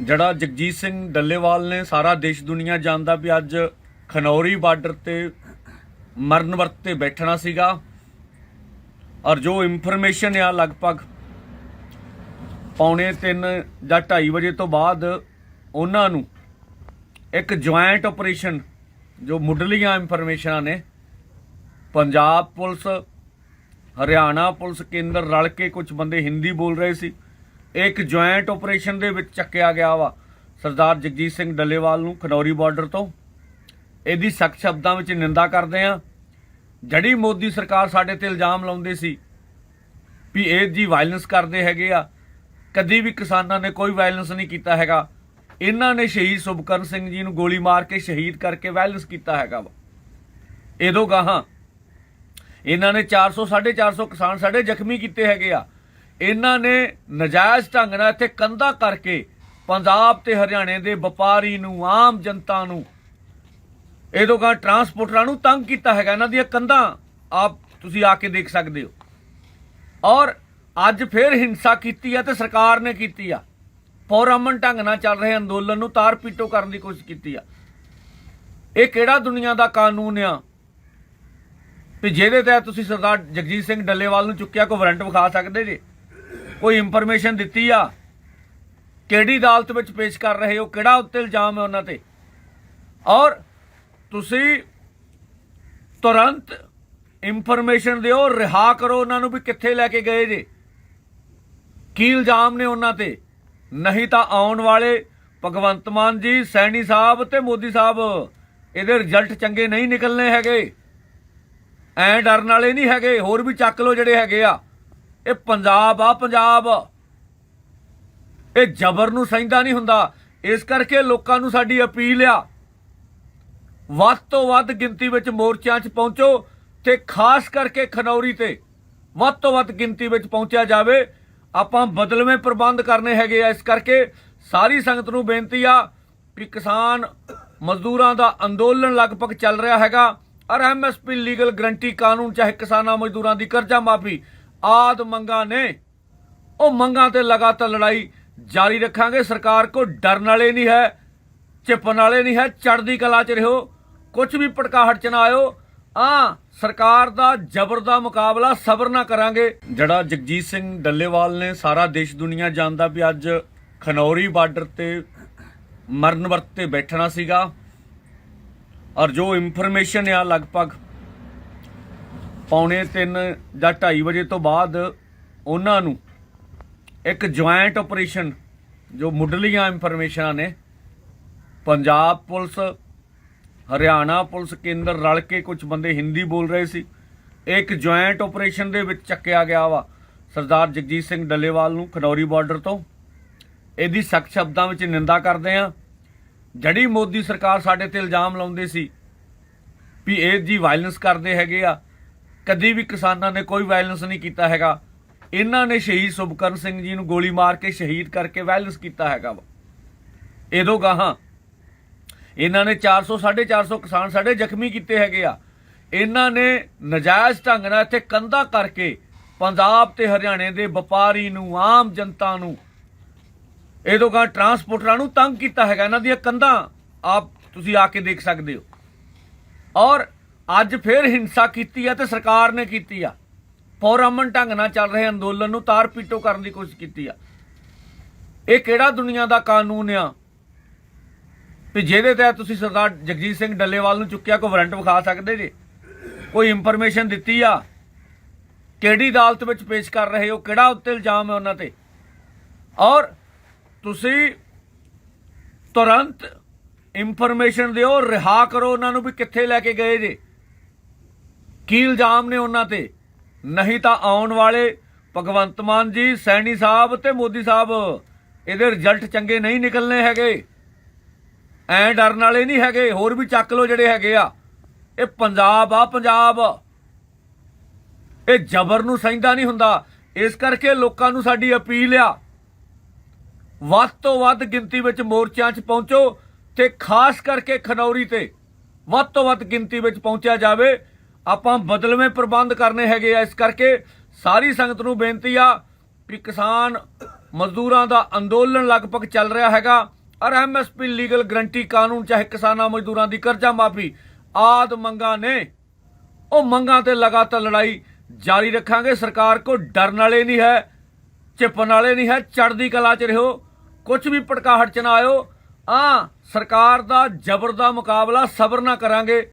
ਜਿਹੜਾ ਜਗਜੀਤ ਸਿੰਘ ਡੱਲੇਵਾਲ ਨੇ ਸਾਰਾ ਦੇਸ਼ ਦੁਨੀਆ ਜਾਣਦਾ ਵੀ ਅੱਜ ਖਨੌਰੀ ਬਾਰਡਰ ਤੇ ਮਰਨ ਵਰਤ ਤੇ ਬੈਠਣਾ ਸੀਗਾ ਔਰ ਜੋ ਇਨਫੋਰਮੇਸ਼ਨ ਆ ਲਗਭਗ ਪੌਣੇ 3 ਜਾਂ 2:30 ਵਜੇ ਤੋਂ ਬਾਅਦ ਉਹਨਾਂ ਨੂੰ ਇੱਕ ਜੁਆਇੰਟ ਆਪਰੇਸ਼ਨ ਜੋ ਮੁੱਢਲੀਆਂ ਇਨਫੋਰਮੇਸ਼ਨਾਂ ਨੇ, ਪੰਜਾਬ ਪੁਲਿਸ, ਹਰਿਆਣਾ ਪੁਲਿਸ ਕੇਂਦਰ ਰਲ ਕੇ ਕੁਝ ਬੰਦੇ ਹਿੰਦੀ ਬੋਲ ਰਹੇ ਸੀ। ਇੱਕ ਜੁਆਇੰਟ ਆਪਰੇਸ਼ਨ ਦੇ ਵਿੱਚ ਚੱਕਿਆ ਗਿਆ ਵਾ। ਸਰਦਾਰ ਜਗਜੀਤ ਸਿੰਘ ਡੱਲੇਵਾਲ ਨੂੰ ਖਨੌਰੀ ਬਾਰਡਰ ਤੋਂ। ਇਹਦੀ ਸਖਤ ਸ਼ਬਦਾਂ ਵਿੱਚ ਨਿੰਦਾ ਕਰਦੇ ਆ ਜੜੀ ਮੋਦੀ ਸਰਕਾਰ ਸਾਡੇ ਤੇ ਇਲਜ਼ਾਮ ਲਾਉਂਦੇ ਸੀ ਵੀ ਇਹ ਜੀ ਵਾਇਲੈਂਸ ਕਰਦੇ ਹੈਗੇ ਆ। ਕਦੀ ਵੀ ਕਿਸਾਨਾਂ ਨੇ ਕੋਈ ਵਾਇਲੈਂਸ ਨਹੀਂ ਕੀਤਾ ਹੈਗਾ। ਇਹਨਾਂ ਨੇ ਸ਼ਹੀਦ ਸੁਭਕਰਨ ਸਿੰਘ ਜੀ ਨੂੰ ਗੋਲੀ ਮਾਰ ਕੇ ਸ਼ਹੀਦ ਕਰਕੇ ਵਾਇਲੈਂਸ ਕੀਤਾ ਹੈਗਾ ਵਾ। ਇਹਦੋਂ ਗਾਹਾਂ ਇਹਨਾਂ ਨੇ 400 450 ਕਿਸਾਨ ਸਾਡੇ ਜ਼ਖਮੀ ਕੀਤੇ ਹੈਗੇ ਆ। ਇਹਨਾਂ ਨੇ ਨਜਾਇਜ਼ ਢੰਗ ਨਾਲ ਇੱਥੇ ਕੰਧਾ ਕਰਕੇ ਪੰਜਾਬ ਤੇ ਹਰਿਆਣੇ ਦੇ ਵਪਾਰੀ ਨੂੰ, ਆਮ ਜਨਤਾ ਨੂੰ ਇਹਦੋਂ ਗਾ ਟਰਾਂਸਪੋਰਟਰਾਂ ਨੂੰ ਤੰਗ ਕੀਤਾ ਹੈਗਾ। ਇਹਨਾਂ ਦੀਆਂ ਕੰਧਾਂ ਆਪ ਤੁਸੀਂ ਆ ਕੇ ਦੇਖ ਸਕਦੇ ਹੋ। ਔਰ ਅੱਜ ਫਿਰ ਹਿੰਸਾ ਕੀਤੀ ਆ ਤੇ ਸਰਕਾਰ ਨੇ ਕੀਤੀ ਆ। ਪੌਰਮਨ ਢੰਗ ਨਾਲ ਚੱਲ ਰਹੇ ਅੰਦੋਲਨ ਨੂੰ ਤਾਰ ਪੀਟੋ ਕਰਨ ਦੀ ਕੋਸ਼ਿਸ਼ ਕੀਤੀ ਆ। ਇਹ ਕਿਹੜਾ ਦੁਨੀਆ ਦਾ ਕਾਨੂੰਨ ਆ? ਵੀ ਜਿਹਦੇ ਤਹਿਤ ਤੁਸੀਂ ਸਰਦਾਰ ਜਗਜੀਤ ਸਿੰਘ ਡੱਲੇਵਾਲ ਨੂੰ ਚੁੱਕਿਆ, ਕੋਈ ਵਾਰੰਟ ਵਿਖਾ ਸਕਦੇ ਜੇ? ਕੋਈ ਇਨਫੋਰਮੇਸ਼ਨ ਦਿੱਤੀ ਆ? ਕਿਹੜੀ ਅਦਾਲਤ ਵਿੱਚ ਪੇਸ਼ ਕਰ ਰਹੇ ਹੋ? ਕਿਹੜਾ ਉੱਤੇ ਇਲਜ਼ਾਮ ਹੈ ਉਹਨਾਂ ਤੇ? ਔਰ ਤੁਸੀਂ ਤੁਰੰਤ ਇਨਫੋਰਮੇਸ਼ਨ ਦਿਓ, ਰਿਹਾ ਕਰੋ ਉਹਨਾਂ ਨੂੰ ਵੀ ਕਿੱਥੇ ਲੈ ਕੇ ਗਏ ਜੇ। ਕੀ ਇਲਜ਼ਾਮ ਨੇ ਉਹਨਾਂ ਤੇ? ਨਹੀਂ ਤਾਂ ਆਉਣ ਵਾਲੇ ਭਗਵੰਤ ਮਾਨ ਜੀ, ਸੈਣੀ ਸਾਹਿਬ ਤੇ ਮੋਦੀ ਸਾਹਿਬ, ਇਹਦੇ ਰਿਜ਼ਲਟ ਚੰਗੇ ਨਹੀਂ ਨਿਕਲਨੇ ਹੈਗੇ। ਐ ਡਰਨ ਵਾਲੇ ਨਹੀਂ ਹੈਗੇ, ਹੋਰ ਵੀ ਚੱਕ ਲੋ ਜਿਹੜੇ ਹੈਗੇ ਆ। ਇਹ ਪੰਜਾਬ ਆ, ਪੰਜਾਬ। ਇਹ ਜ਼ਬਰ ਨੂੰ ਸਹਿੰਦਾ ਨਹੀਂ ਹੁੰਦਾ। ਇਸ ਕਰਕੇ ਲੋਕਾਂ ਨੂੰ ਸਾਡੀ ਅਪੀਲ ਆ, ਵੱਧ ਤੋਂ ਵੱਧ ਗਿਣਤੀ ਵਿੱਚ ਮੋਰਚਿਆਂ 'ਚ ਪਹੁੰਚੋ ਤੇ ਖਾਸ ਕਰਕੇ ਖਨੌਰੀ ਤੇ ਵੱਧ ਤੋਂ ਵੱਧ ਗਿਣਤੀ ਵਿੱਚ ਪਹੁੰਚਿਆ ਜਾਵੇ। ਆਪਾਂ ਬਦਲਵੇਂ ਪ੍ਰਬੰਧ ਕਰਨੇ ਹੈਗੇ ਆ। ਇਸ ਕਰਕੇ ਸਾਰੀ ਸੰਗਤ ਨੂੰ ਬੇਨਤੀ ਆ ਕਿ ਕਿਸਾਨ ਮਜ਼ਦੂਰਾਂ ਦਾ ਅੰਦੋਲਨ ਲਗਭਗ ਚੱਲ ਰਿਹਾ ਹੈਗਾ। ਔਰ ਐਮਐਸਪੀ ਲੀਗਲ ਗਰੰਟੀ ਕਾਨੂੰਨ, ਚਾਹੇ ਕਿਸਾਨਾਂ ਮਜ਼ਦੂਰਾਂ ਦੀ ਕਰਜ਼ਾ ਮਾਫੀ ਆਦ ਮੰਗਾਂ ਨੇ। ਉਹ ਮੰਗਾਂ ਤੇ ਲਗਾਤਾਰ ਲੜਾਈ ਜਾਰੀ ਰੱਖਾਂਗੇ। ਸਰਕਾਰ ਕੋ ਡਰਨ ਵਾਲੇ ਨਹੀਂ ਹੈ, ਚਿਪਣ ਵਾਲੇ ਨਹੀਂ ਹੈ। ਚੜਦੀ ਕਲਾ ਚ ਰਹੋ। ਕੁਝ ਵੀ ਪਟਕਾਹਟ ਚ ਨਾ ਆਇਓ। ਆ ਸਰਕਾਰ ਦਾ ਜ਼ਬਰ ਦਾ ਮੁਕਾਬਲਾ ਸਬਰ ਨਾ ਕਰਾਂਗੇ। ਜਿਹੜਾ ਜਗਜੀਤ ਸਿੰਘ ਡੱਲੇਵਾਲ ਨੇ ਸਾਰਾ ਦੇਸ਼ ਦੁਨੀਆ ਜਾਣਦਾ ਵੀ ਅੱਜ ਖਨੌਰੀ ਬਾਰਡਰ ਤੇ ਮਰਨ ਵਰਤ ਤੇ ਬੈਠਣਾ ਸੀਗਾ। ਔਰ ਜੋ ਇਨਫੋਰਮੇਸ਼ਨ ਆ ਲਗਭਗ ਪੌਣੇ 3 ਜਾਂ 2:30 ਵਜੇ ਤੋਂ ਬਾਅਦ ਉਹਨਾਂ ਨੂੰ ਇੱਕ ਜੁਆਇੰਟ ਆਪਰੇਸ਼ਨ ਜੋ ਮੁੱਢਲੀਆਂ ਇਨਫੋਰਮੇਸ਼ਨਾਂ ਨੇ, ਪੰਜਾਬ ਪੁਲਿਸ, ਹਰਿਆਣਾ ਪੁਲਿਸ ਕੇਂਦਰ ਰਲ ਕੇ ਕੁਝ ਬੰਦੇ ਹਿੰਦੀ ਬੋਲ ਰਹੇ ਸੀ। ਇੱਕ ਜੁਆਇੰਟ ਆਪਰੇਸ਼ਨ ਦੇ ਵਿੱਚ ਚੱਕਿਆ ਗਿਆ ਵਾ ਸਰਦਾਰ ਜਗਜੀਤ ਸਿੰਘ ਡੱਲੇਵਾਲ ਨੂੰ ਖਨੌਰੀ ਬਾਰਡਰ ਤੋਂ। ਇਹਦੀ ਸਖਤ ਸ਼ਬਦਾਂ ਵਿੱਚ ਨਿੰਦਾ ਕਰਦੇ ਆ ਜੜੀ ਮੋਦੀ ਸਰਕਾਰ ਸਾਡੇ ਤੇ ਇਲਜ਼ਾਮ ਲਾਉਂਦੇ ਸੀ ਵੀ ਇਹ ਜੀ ਵਾਇਲੈਂਸ ਕਰਦੇ ਹੈਗੇ ਆ। ਕਦੀ ਵੀ ਕਿਸਾਨਾਂ ਨੇ ਕੋਈ ਵਾਇਲੈਂਸ ਨਹੀਂ ਕੀਤਾ ਹੈਗਾ। ਇਹਨਾਂ ਨੇ ਸ਼ਹੀਦ ਸੁਭਕਰਨ ਸਿੰਘ ਜੀ ਨੂੰ ਗੋਲੀ ਮਾਰ ਕੇ ਸ਼ਹੀਦ ਕਰਕੇ ਵਾਇਲੈਂਸ ਕੀਤਾ ਹੈਗਾ ਵਾ। ਇਹਦੋਂ ਗਾਹਾਂ ਇਹਨਾਂ ਨੇ 400 450 ਕਿਸਾਨ ਸਾਡੇ ਜ਼ਖਮੀ ਕੀਤੇ ਹੈਗੇ ਆ। ਇਹਨਾਂ ਨੇ ਨਜਾਇਜ਼ ਢੰਗ ਨਾਲ ਇੱਥੇ ਕੰਧਾ ਕਰਕੇ ਪੰਜਾਬ ਤੇ ਹਰਿਆਣੇ ਦੇ ਵਪਾਰੀ ਨੂੰ, ਆਮ ਜਨਤਾ ਨੂੰ ਇਹਦੋਂ ਗਾ ਟਰਾਂਸਪੋਰਟਰਾਂ ਨੂੰ ਤੰਗ ਕੀਤਾ ਹੈਗਾ। ਇਹਨਾਂ ਦੀਆਂ ਕੰਧਾਂ ਆਪ ਤੁਸੀਂ ਆ ਕੇ ਦੇਖ ਸਕਦੇ ਹੋ। ਔਰ ਅੱਜ ਫਿਰ ਹਿੰਸਾ ਕੀਤੀ ਆ ਤੇ ਸਰਕਾਰ ਨੇ ਕੀਤੀ ਆ। ਪੌਰਮਨ ਢੰਗ ਨਾਲ ਚੱਲ ਰਹੇ ਅੰਦੋਲਨ ਨੂੰ ਤਾਰ ਪੀਟੋ ਕਰਨ ਦੀ ਕੋਸ਼ਿਸ਼ ਕੀਤੀ ਆ। ਇਹ ਕਿਹੜਾ ਦੁਨੀਆ ਦਾ ਕਾਨੂੰਨ ਆ? ਵੀ ਜਿਹਦੇ ਤਹਿਤ ਤੁਸੀਂ ਸਰਦਾਰ ਜਗਜੀਤ ਸਿੰਘ ਡੱਲੇਵਾਲ ਨੂੰ ਚੁੱਕਿਆ, ਕੋਈ ਵਾਰੰਟ ਵਿਖਾ ਸਕਦੇ ਜੇ? ਕੋਈ ਇਨਫੋਰਮੇਸ਼ਨ ਦਿੱਤੀ ਆ? ਕਿਹੜੀ ਅਦਾਲਤ ਵਿੱਚ ਪੇਸ਼ ਕਰ ਰਹੇ ਹੋ? ਕਿਹੜਾ ਉੱਤੇ ਇਲਜ਼ਾਮ ਹੈ ਉਹਨਾਂ ਤੇ? ਔਰ ਤੁਸੀਂ ਤੁਰੰਤ ਇਨਫੋਰਮੇਸ਼ਨ ਦਿਓ, ਰਿਹਾ ਕਰੋ ਉਹਨਾਂ ਨੂੰ ਵੀ ਕਿੱਥੇ ਲੈ ਕੇ ਗਏ ਜੇ? ਕੀ ਇਲਜ਼ਾਮ ਨੇ ਉਹਨਾਂ ਤੇ? ਨਹੀਂ ਤਾਂ ਆਉਣ ਵਾਲੇ ਭਗਵੰਤ ਮਾਨ ਜੀ, ਸੈਣੀ ਸਾਹਿਬ ਤੇ ਮੋਦੀ ਸਾਹਿਬ, ਇਹਦੇ ਰਿਜ਼ਲਟ ਚੰਗੇ ਨਹੀਂ ਨਿਕਲਨੇ ਹੈਗੇ। ਐ ਡਰਨ ਵਾਲੇ ਨਹੀਂ ਹੈਗੇ, ਹੋਰ ਵੀ ਚੱਕ ਲੋ ਜਿਹੜੇ ਹੈਗੇ ਆ। ਇਹ ਪੰਜਾਬ ਆ, ਪੰਜਾਬ। ਇਹ ਜ਼ਬਰ ਨੂੰ ਸਹਿੰਦਾ ਨਹੀਂ ਹੁੰਦਾ। ਇਸ ਕਰਕੇ ਲੋਕਾਂ ਨੂੰ ਸਾਡੀ ਅਪੀਲ ਆ, ਵੱਧ ਤੋਂ ਵੱਧ ਗਿਣਤੀ ਵਿੱਚ ਮੋਰਚਿਆਂ 'ਚ ਪਹੁੰਚੋ ਤੇ ਖਾਸ ਕਰਕੇ ਖਨੌਰੀ ਤੇ ਵੱਧ ਤੋਂ ਵੱਧ ਗਿਣਤੀ ਵਿੱਚ ਪਹੁੰਚਿਆ ਜਾਵੇ। ਆਪਾਂ ਬਦਲਵੇਂ ਪ੍ਰਬੰਧ ਕਰਨੇ ਹੈਗੇ ਆ, ਇਸ ਕਰਕੇ ਸਾਰੀ ਸੰਗਤ ਨੂੰ ਬੇਨਤੀ ਆ ਵੀ ਕਿਸਾਨ ਮਜ਼ਦੂਰਾਂ ਦਾ ਅੰਦੋਲਨ ਲਗਭਗ ਚੱਲ ਰਿਹਾ ਹੈਗਾ। ਔਰ ਐਮਐਸਪੀ ਲੀਗਲ ਗਰੰਟੀ ਕਾਨੂੰਨ, ਚਾਹੇ ਕਿਸਾਨਾਂ ਮਜ਼ਦੂਰਾਂ ਦੀ ਕਰਜ਼ਾ ਮਾਫੀ, ਆਦ ਮੰਗਾਂ ਨੇ, ਉਹ ਮੰਗਾਂ ਤੇ ਲਗਾਤਾਰ ਲੜਾਈ ਜਾਰੀ ਰੱਖਾਂਗੇ। ਸਰਕਾਰ ਕੋ ਡਰਨ ਵਾਲੇ ਨਹੀਂ ਹੈ ਚਿਪਣ ਵਾਲੇ ਨਹੀਂ ਹੈ, ਚੜ੍ਹਦੀ ਕਲਾ ਚ ਰਹੋ। ਕੁਝ ਵੀ ਪਟਕਾਹਟ ਚ ਨਾ ਆਇਓ। ਆ ਸਰਕਾਰ ਦਾ ਜ਼ਬਰ ਦਾ ਮੁਕਾਬਲਾ ਸਬਰ ਨਾ ਕਰਾਂਗੇ।